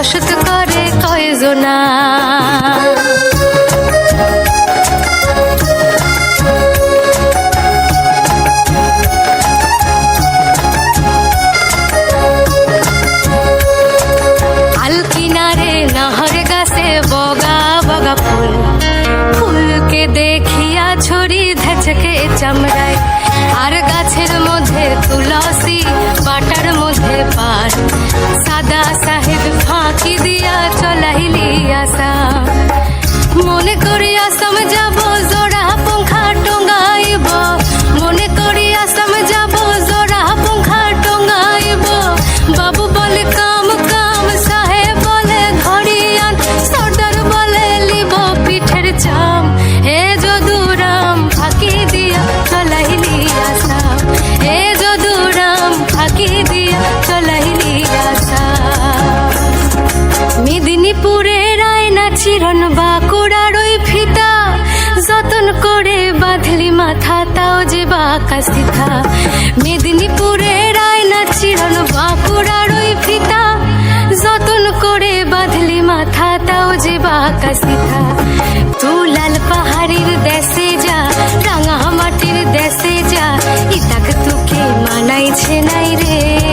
বসত করে কয়জনা? দেখিয়া ছড়ি ধেচকে চামড়ায়। আর গাছের মধ্যে তুলসী মনে করি আসাম মাথা তাও যে বাঁকা মেদিনীপুরে মেদিনীপুরের আয়না চিরন, বাঁকুড়ার ওই ফিতা। যতন করে বাঁধলি মাথা তাও যে বাঁকা সিথা তু লাল পাহাড়ির দেশে যা, রাঙা মাটির দেশে যা। ইতাক তোকে মানাইছে নাই রে।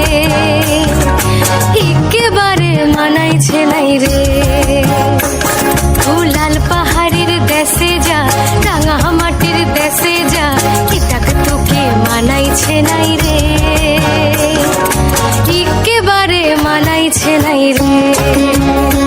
মানাইছে নাই রে। একেবারে মানাইছে নাই রে।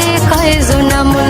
তোমার ঘরে বসত করে কয়জনা মনে জানো না